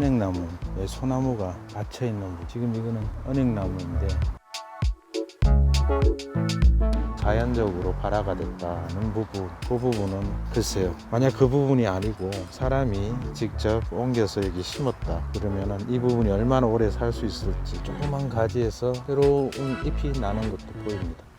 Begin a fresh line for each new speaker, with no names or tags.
은행나무, 예, 소나무가 받쳐 있는 부 지금 이거는 은행나무인데 자연적으로 발화가 됐다는 부분, 그 부분은 글쎄요. 만약 그 부분이 아니고 사람이 직접 옮겨서 여기 심었다 그러면은 이 부분이 얼마나 오래 살 수 있을지 조그만 가지에서 새로운 잎이 나는 것도 보입니다.